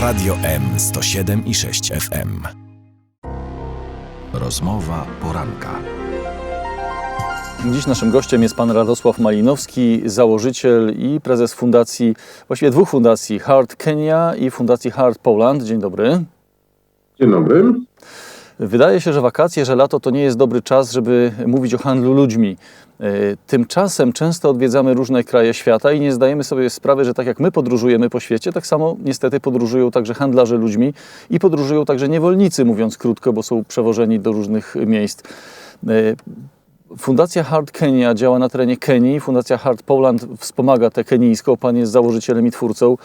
Radio M 107 i 6 FM. Rozmowa poranka. Dziś naszym gościem jest pan Radosław Malinowski, założyciel i prezes fundacji, właściwie dwóch fundacji, Heart Kenya i fundacji Heart Poland. Dzień dobry. Dzień dobry. Wydaje się, że wakacje, że lato to nie jest dobry czas, żeby mówić o handlu ludźmi. E, Tymczasem często odwiedzamy różne kraje świata i nie zdajemy sobie sprawy, że tak jak my podróżujemy po świecie, tak samo niestety podróżują także handlarze ludźmi i podróżują także niewolnicy, mówiąc krótko, bo są przewożeni do różnych miejsc. E, Fundacja Heart Kenya działa na terenie Kenii, Fundacja Heart Poland wspomaga tę kenijską. Pan jest założycielem i twórcą.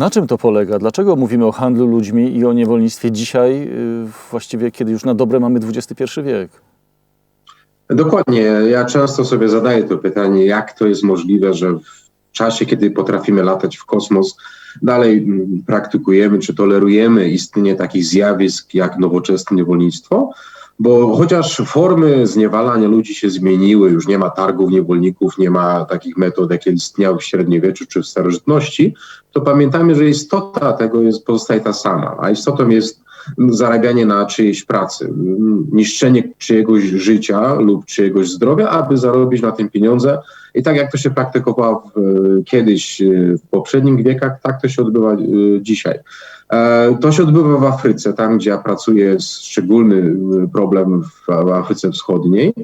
Na czym to polega? Dlaczego mówimy o handlu ludźmi i o niewolnictwie dzisiaj, y, właściwie kiedy już na dobre mamy XXI wiek? Dokładnie. Ja często sobie zadaję to pytanie, jak to jest możliwe, że w czasie, kiedy potrafimy latać w kosmos, dalej mm, praktykujemy czy tolerujemy istnienie takich zjawisk jak nowoczesne niewolnictwo, bo chociaż formy zniewalania ludzi się zmieniły, już nie ma targów niewolników, nie ma takich metod, jakie istniały w średniowieczu czy w starożytności, to pamiętamy, że istota tego jest, pozostaje ta sama, a istotą jest zarabianie na czyjejś pracy, niszczenie czyjegoś życia lub czyjegoś zdrowia, aby zarobić na tym pieniądze. I tak jak to się praktykowało w, kiedyś w poprzednich wiekach, tak to się odbywa y, dzisiaj. E, To się odbywa w Afryce, tam gdzie ja pracuję, jest szczególny problem w Afryce Wschodniej,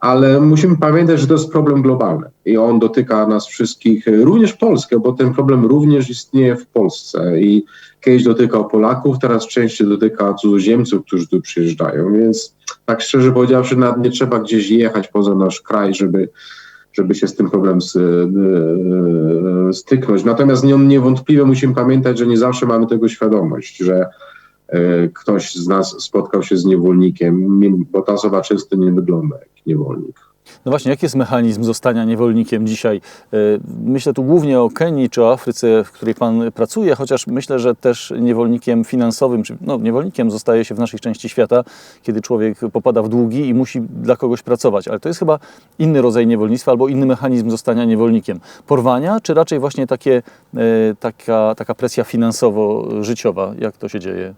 ale musimy pamiętać, że to jest problem globalny i on dotyka nas wszystkich, również Polskę, bo ten problem również istnieje w Polsce i kiedyś dotykał Polaków, teraz częściej dotyka cudzoziemców, którzy tu przyjeżdżają, więc tak szczerze powiedziawszy, nawet nie trzeba gdzieś jechać poza nasz kraj, żeby żeby się z tym problemem y, styknąć. Natomiast nie- niewątpliwie musimy pamiętać, że nie zawsze mamy tego świadomość, że y, ktoś z nas spotkał się z niewolnikiem, bo ta osoba często nie wygląda jak niewolnik. No właśnie, jaki jest mechanizm zostania niewolnikiem dzisiaj? E, Myślę tu głównie o Kenii czy o Afryce, w której Pan pracuje, chociaż myślę, że też niewolnikiem finansowym, czy no, niewolnikiem zostaje się w naszej części świata, kiedy człowiek popada w długi i musi dla kogoś pracować. Ale to jest chyba inny rodzaj niewolnictwa albo inny mechanizm zostania niewolnikiem. Porwania, czy raczej właśnie takie, e, taka, taka presja finansowo-życiowa? Jak to się dzieje?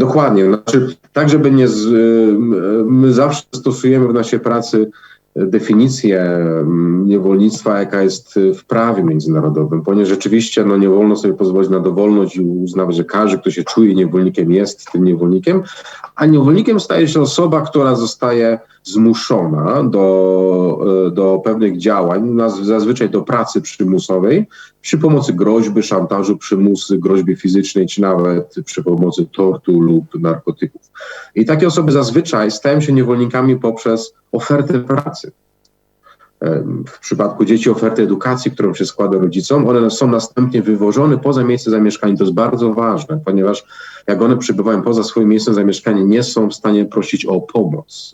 Dokładnie. Znaczy, tak, żeby nie. Z, y, my zawsze stosujemy w naszej pracy definicję mm, niewolnictwa, jaka jest w prawie międzynarodowym, ponieważ rzeczywiście no, nie wolno sobie pozwolić na dowolność i uznawać, że każdy, kto się czuje niewolnikiem, jest tym niewolnikiem, a niewolnikiem staje się osoba, która zostaje zmuszona do, y, do pewnych działań, zazwyczaj do pracy przymusowej, przy pomocy groźby, szantażu, przymusu, groźby fizycznej, czy nawet przy pomocy tortu lub narkotyków. I takie osoby zazwyczaj stają się niewolnikami poprzez ofertę pracy. Em, W przypadku dzieci oferty edukacji, którą się składa rodzicom, one są następnie wywożone poza miejsce zamieszkania. To jest bardzo ważne, ponieważ jak one przybywają poza swoim miejscem zamieszkania, nie są w stanie prosić o pomoc.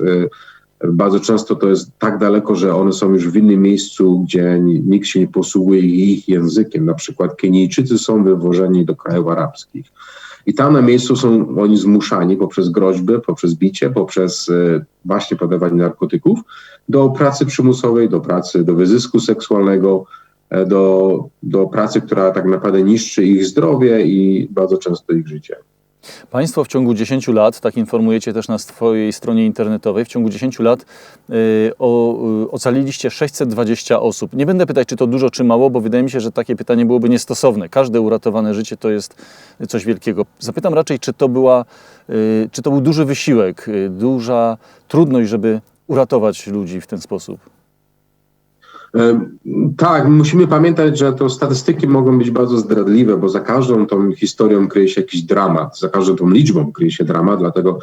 Bardzo często to jest tak daleko, że one są już w innym miejscu, gdzie ni- nikt się nie posługuje ich językiem. Na przykład Kenijczycy są wywożeni do krajów arabskich. I tam na miejscu są oni zmuszani poprzez groźby, poprzez bicie, poprzez e, właśnie podawanie narkotyków do pracy przymusowej, do pracy, do wyzysku seksualnego, e, do, do pracy, która tak naprawdę niszczy ich zdrowie i bardzo często ich życie. Państwo w ciągu 10 lat, tak informujecie też na swojej stronie internetowej, w ciągu 10 lat y, o, y, ocaliliście 620 osób. Nie będę pytać, czy to dużo, czy mało, bo wydaje mi się, że takie pytanie byłoby niestosowne. Każde uratowane życie to jest coś wielkiego. Zapytam raczej, czy to, była, y, czy to był duży wysiłek, y, duża trudność, żeby uratować ludzi w ten sposób. Tak, musimy pamiętać, że to statystyki mogą być bardzo zdradliwe, bo za każdą tą historią kryje się jakiś dramat, za każdą tą liczbą kryje się dramat, dlatego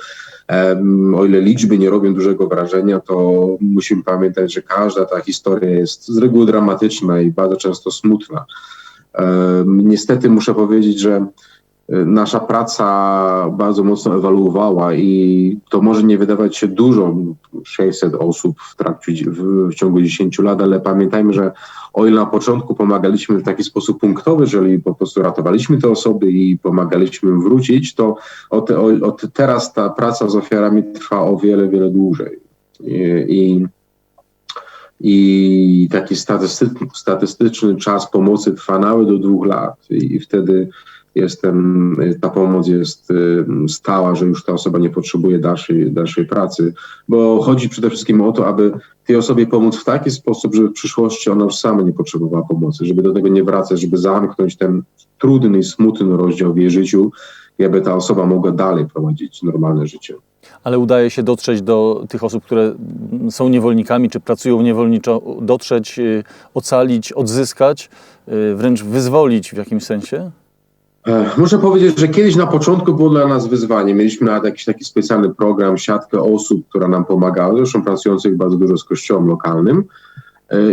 o ile liczby nie robią dużego wrażenia, to musimy pamiętać, że każda ta historia jest z reguły dramatyczna i bardzo często smutna. Niestety muszę powiedzieć, że nasza praca bardzo mocno ewoluowała i to może nie wydawać się dużo, 600 osób w, trakcie, w, w ciągu 10 lat, ale pamiętajmy, że o ile na początku pomagaliśmy w taki sposób punktowy, jeżeli po prostu ratowaliśmy te osoby i pomagaliśmy im wrócić, to od, od teraz ta praca z ofiarami trwa o wiele, wiele dłużej. I, i i taki statystyczny, statystyczny czas pomocy trwa nawet do dwóch lat i wtedy jestem, ta pomoc jest y, stała, że już ta osoba nie potrzebuje dalszej, dalszej pracy, bo chodzi przede wszystkim o to, aby tej osobie pomóc w taki sposób, żeby w przyszłości ona już sama nie potrzebowała pomocy, żeby do tego nie wracać, żeby zamknąć ten trudny i smutny rozdział w jej życiu i aby ta osoba mogła dalej prowadzić normalne życie. Ale udaje się dotrzeć do tych osób, które są niewolnikami czy pracują niewolniczo, dotrzeć, y, ocalić, odzyskać, y, wręcz wyzwolić w jakimś sensie? Muszę powiedzieć, że kiedyś na początku było dla nas wyzwanie. Mieliśmy nawet jakiś taki specjalny program, siatkę osób, która nam pomagała, zresztą pracujących bardzo dużo z kościołem lokalnym.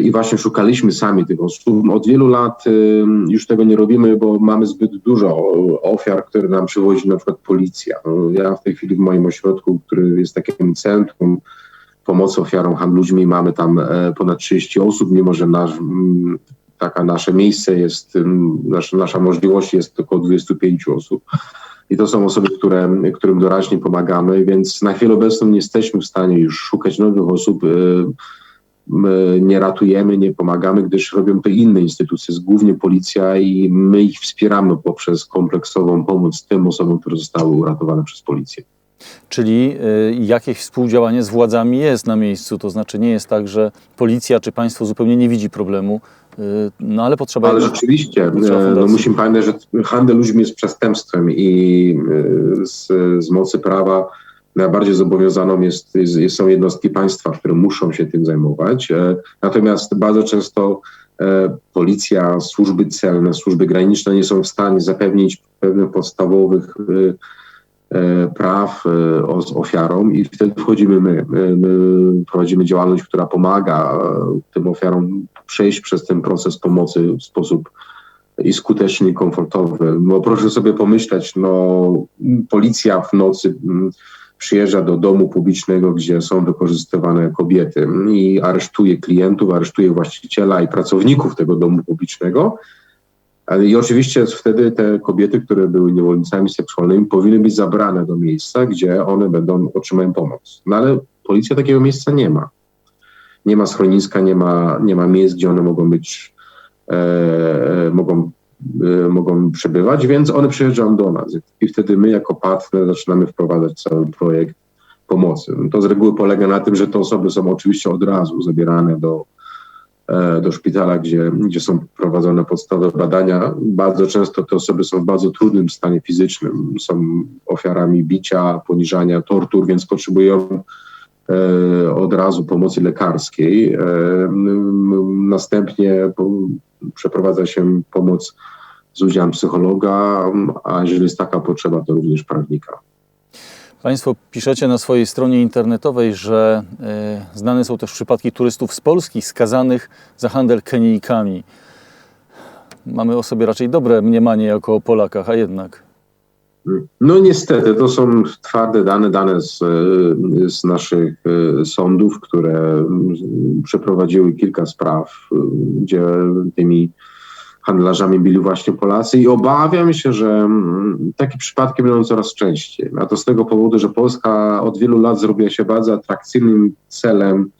I właśnie szukaliśmy sami tych osób. Od wielu lat już tego nie robimy, bo mamy zbyt dużo ofiar, które nam przywozi na przykład policja. No, Ja w tej chwili w moim ośrodku, który jest takim centrum pomocy ofiarom handlu ludźmi, mamy tam e, ponad 30 osób, mimo że nasz, mm, taka nasze miejsce jest, nasza, nasza możliwość jest około 25 osób. I to są osoby, które, którym doraźnie pomagamy, więc na chwilę obecną nie jesteśmy w stanie już szukać nowych osób. y, My nie ratujemy, nie pomagamy, gdyż robią to inne instytucje, głównie policja i my ich wspieramy poprzez kompleksową pomoc tym osobom, które zostały uratowane przez policję. Czyli y, jakieś współdziałanie z władzami jest na miejscu, to znaczy nie jest tak, że policja czy państwo zupełnie nie widzi problemu, y, no ale potrzeba... Ale rzeczywiście, e, no musimy pamiętać, że handel ludźmi jest przestępstwem i e, z, z mocy prawa najbardziej zobowiązaną jest, jest, są jednostki państwa, które muszą się tym zajmować. E, Natomiast bardzo często e, policja, służby celne, służby graniczne nie są w stanie zapewnić pewnych podstawowych praw e, ofiarom i wtedy wchodzimy my. My, my prowadzimy działalność, która pomaga e, tym ofiarom przejść przez ten proces pomocy w sposób i skuteczny, i komfortowy. No proszę sobie pomyśleć, no policja w nocy mm, przyjeżdża do domu publicznego, gdzie są wykorzystywane kobiety i aresztuje klientów, aresztuje właściciela i pracowników tego domu publicznego. Ale I oczywiście wtedy te kobiety, które były niewolnicami seksualnymi, powinny być zabrane do miejsca, gdzie one będą otrzymają pomoc. No ale policja takiego miejsca nie ma. Nie ma schroniska, nie ma, nie ma miejsc, gdzie one mogą być, e, mogą, e, mogą przebywać, więc one przyjeżdżają do nas. I wtedy my jako partner zaczynamy wprowadzać cały projekt pomocy. To z reguły polega na tym, że te osoby są oczywiście od razu zabierane do, e, do szpitala, gdzie, gdzie są prowadzone podstawowe badania. Bardzo często te osoby są w bardzo trudnym stanie fizycznym, są ofiarami bicia, poniżania, tortur, więc potrzebują e, od razu pomocy lekarskiej. E, Następnie przeprowadza się pomoc z udziałem psychologa, a jeżeli jest taka potrzeba, to również prawnika. Państwo piszecie na swojej stronie internetowej, że e, znane są też przypadki turystów z Polski skazanych za handel Kenijkami. Mamy o sobie raczej dobre mniemanie jako o Polakach, a jednak. No niestety, to są twarde dane, dane z, e, z naszych e, sądów, które przeprowadziły kilka spraw, gdzie tymi handlarzami byli właśnie Polacy i obawiam się, że mm, takie przypadki będą coraz częściej. A to z tego powodu, że Polska od wielu lat zrobiła się bardzo atrakcyjnym celem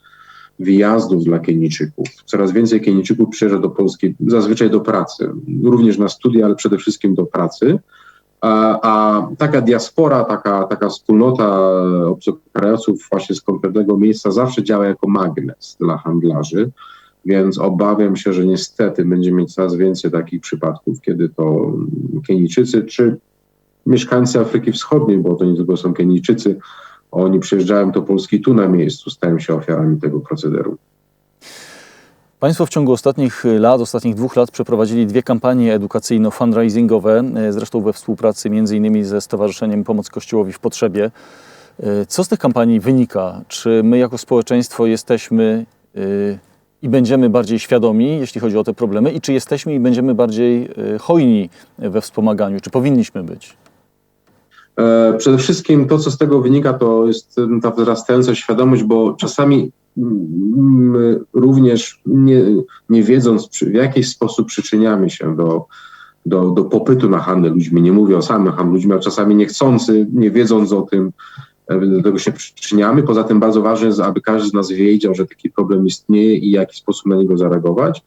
wyjazdów dla Kenijczyków. Coraz więcej Kenijczyków przyjeżdża do Polski, zazwyczaj do pracy, również na studia, ale przede wszystkim do pracy. A, a taka diaspora, taka, taka wspólnota obcokrajowców właśnie z konkretnego miejsca zawsze działa jako magnes dla handlarzy, więc obawiam się, że niestety będziemy mieć coraz więcej takich przypadków, kiedy to Kenijczycy czy mieszkańcy Afryki Wschodniej, bo to nie tylko są Kenijczycy, oni przyjeżdżają do Polski tu na miejscu, stają się ofiarami tego procederu. Państwo w ciągu ostatnich lat, ostatnich dwóch lat przeprowadzili dwie kampanie edukacyjno-fundraisingowe, e, zresztą we współpracy innymi ze Stowarzyszeniem Pomoc Kościołowi w Potrzebie. E, Co z tych kampanii wynika? Czy my jako społeczeństwo jesteśmy e, i będziemy bardziej świadomi, jeśli chodzi o te problemy, i czy jesteśmy i będziemy bardziej e, hojni we wspomaganiu, czy powinniśmy być? E, Przede wszystkim to, co z tego wynika, to jest em, ta wzrastająca świadomość, bo czasami mm, również nie, nie wiedząc, w jaki sposób przyczyniamy się do, do, do popytu na handel ludźmi, nie mówię o samym handlu ludźmi, a czasami niechcący, nie wiedząc o tym, do tego się przyczyniamy. Poza tym bardzo ważne jest, aby każdy z nas wiedział, że taki problem istnieje i w jaki sposób na niego zareagować.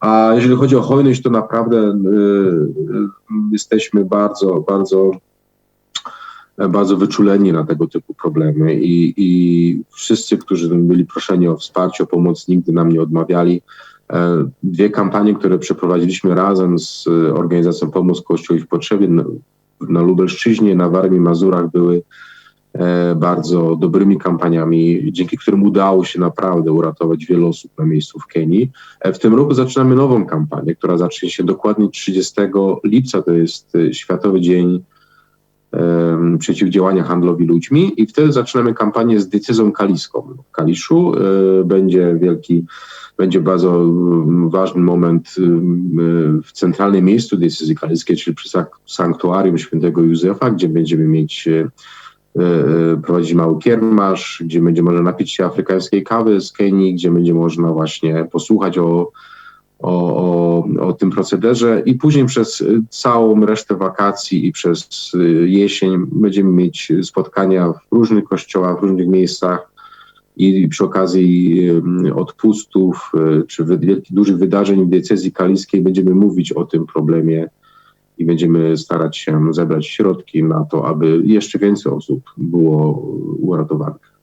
A jeżeli chodzi o hojność, to naprawdę y, y, jesteśmy bardzo, bardzo bardzo wyczuleni na tego typu problemy i, i wszyscy, którzy byli proszeni o wsparcie, o pomoc, nigdy nam nie odmawiali. E, Dwie kampanie, które przeprowadziliśmy razem z organizacją Pomoc Kościołowi w Potrzebie na, Lubelszczyźnie, na Warmii, Mazurach były e, bardzo dobrymi kampaniami, dzięki którym udało się naprawdę uratować wiele osób na miejscu w Kenii. E, W tym roku zaczynamy nową kampanię, która zacznie się dokładnie 30 lipca, to jest e, Światowy Dzień przeciwdziałania handlowi ludźmi i wtedy zaczynamy kampanię z decyzją kaliską. W Kaliszu e, będzie wielki, będzie bardzo ważny moment w centralnym miejscu decyzji kaliskiej, czyli przy sanktuarium świętego Józefa, gdzie będziemy mieć e, e, prowadzić mały kiermasz, gdzie będzie można napić się afrykańskiej kawy z Kenii, gdzie będzie można właśnie posłuchać o o, o, o tym procederze i później przez y, całą resztę wakacji i przez y, jesień będziemy mieć spotkania w różnych kościołach, w różnych miejscach i przy okazji y, odpustów y, czy wielkich, dużych wydarzeń w diecezji kaliskiej będziemy mówić o tym problemie i będziemy starać się zebrać środki na to, aby jeszcze więcej osób było uratowanych.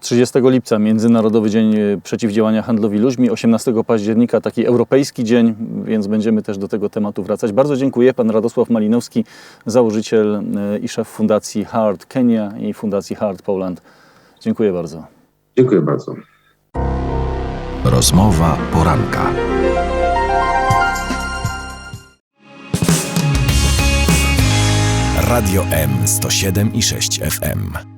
30 lipca Międzynarodowy Dzień Przeciwdziałania Handlowi Ludźmi, 18 października taki europejski dzień, więc będziemy też do tego tematu wracać. Bardzo dziękuję. Pan Radosław Malinowski, założyciel e, i szef Fundacji Heart Kenya i Fundacji Heart Poland. Dziękuję bardzo. Dziękuję bardzo. Rozmowa poranka. Radio M 107 i 6 FM.